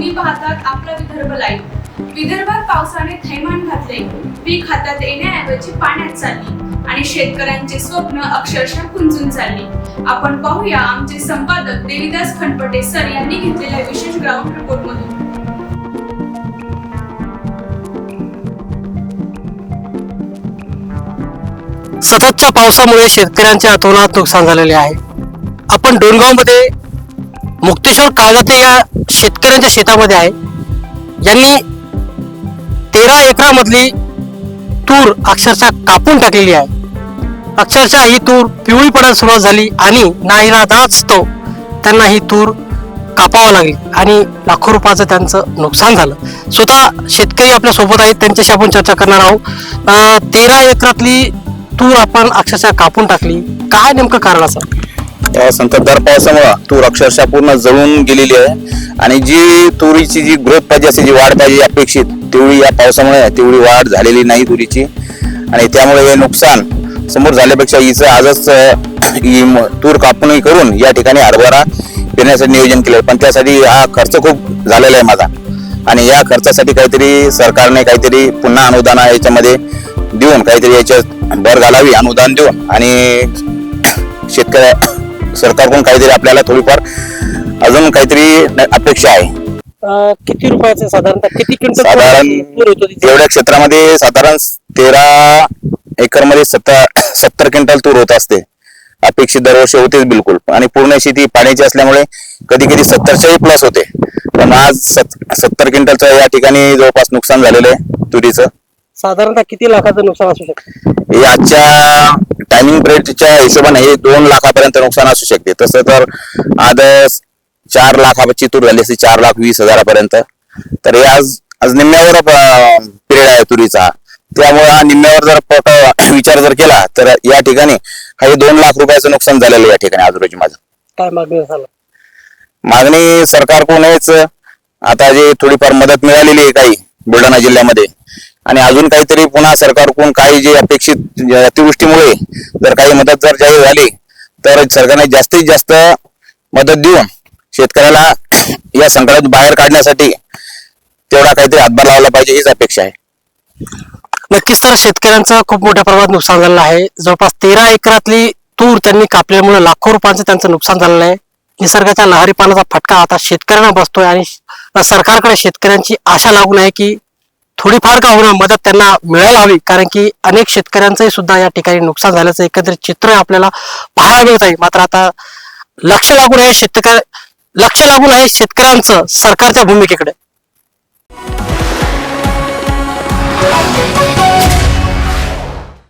तुम्ही पाहतात आपला विदर्भ लाईव्ह विदर्भात पावसाने थैमान घातले. पीक हातात येण्याऐवजी पाण्यात चालली. आणि शेतकऱ्यांचे स्वप्न अक्षरशः कुंजून चालली. आपण पाहूया आमचे संपादक देवीदास खनपटे सर यांनी घेतलेल्या विशेष ग्राउंड रिपोर्ट मधून. सततच्या पावसामुळे शेतकऱ्यांच्या आतोनात नुकसान झालेले आहे. आपण डोनगावमध्ये मुक्तेश्वर काळजाते या शेतकऱ्यांच्या शेतामध्ये आहे. यांनी तेरा एकरामधली तूर अक्षरशः कापून टाकलेली आहे. अक्षरशः ही तूर पिवळी पडायला सुरुवात झाली आणि नाईलाजास्तव त्यांना ही तूर कापावं लागली आणि लाखो रुपयाचं त्यांचं नुकसान झालं. स्वतः शेतकरी आपल्यासोबत आहेत त्यांच्याशी आपण चर्चा करणार आहोत. तेरा एकरातली तूर आपण अक्षरशः कापून टाकली. काय नेमकं कारण असं? या संततधार पावसामुळे तूर अक्षरशः पूर्ण जळून गेलेली आहे. आणि जी तुरीची जी ग्रोथ पाहिजे असे जी वाढ पाहिजे अपेक्षित तेवढी या पावसामुळे तेवढी वाढ झालेली नाही तुरीची. आणि त्यामुळे हे नुकसान समोर झाल्यापेक्षा हिचं आजच ही तूर कापणी करून या ठिकाणी हरभरा पेरण्यासाठी नियोजन केलं. पण त्यासाठी हा खर्च खूप झालेला आहे माझा. आणि या खर्चासाठी काहीतरी सरकारने काहीतरी पुन्हा अनुदान याच्यामध्ये देऊन काहीतरी याच्यात भर घालावी अनुदान देऊन. आणि शेतकऱ्या सरकारकडून काहीतरी आपल्याला थोडीफार अजून काहीतरी अपेक्षा आहे. अं, किती रुपयाचं साधारणतः किती क्विंटल साधारण तूर होतो तिथे? एवढ्या क्षेत्रामध्ये साधारण तेरा एकरमध्ये सत्तर सत्तर क्विंटल तूर होत असते. अपेक्षित दरवर्षी होतेच बिलकुल. आणि पूर्ण शेती पाण्याची असल्यामुळे कधी कधी सत्तरच्याही प्लस होते. पण आज सत्तर क्विंटलचं या ठिकाणी जवळपास नुकसान झालेलं आहे तुरीचं. साधारणतः किती लाखाचं नुकसान असू शकतं? हे आजच्या टायमिंग पिरियडच्या हिशोबाने हे दोन लाखापर्यंत नुकसान असू शकते. तसं तर आज चार लाखाची तूर झाली असती चार लाख वीस हजारापर्यंत. तर हे आज आज निम्म्यावर पिरियड आहे तुरीचा. त्यामुळे हा निम्म्यावर जर पट विचार जर केला तर या ठिकाणी हा हे दोन लाख रुपयाचं नुकसान झालेलं आहे या ठिकाणी आज रोजी माझं. काय मागणी झालं मागणी सरकारकडूनच आता जे थोडीफार मदत मिळालेली आहे काही बुलढाणा जिल्ह्यामध्ये. आणि अजून काहीतरी पुन्हा सरकारकडून काही जे अपेक्षित अतिवृष्टीमुळे जर काही मदत जर जाहीर झाली तर सरकारने जास्तीत जास्त मदत देऊन शेतकऱ्याला या संकटात बाहेर काढण्यासाठी तेवढा काहीतरी हातभार लावला पाहिजे हीच अपेक्षा आहे. नक्कीच सर शेतकऱ्यांचं खूप मोठ्या प्रमाणात नुकसान झालेलं आहे. जवळपास तेरा एकरातली तूर त्यांनी कापल्यामुळे लाखो रुपयांचं त्यांचं नुकसान झालेलं आहे. निसर्गाच्या लहरी पाण्याचा फटका आता शेतकऱ्यांना बसतोय आणि सरकारकडे शेतकऱ्यांची आशा लागून आहे की थोडीफार का होणार मदत त्यांना मिळायला हवी कारण की अनेक शेतकऱ्यांचंही सुद्धा या ठिकाणी नुकसान झाल्याचं एकंदरीत चित्र आपल्याला पाहायला मिळत आहे. मात्र आता लक्ष लागून आहे शेतकरी लक्ष लागून आहे शेतकऱ्यांचं सरकारच्या भूमिकेकडे.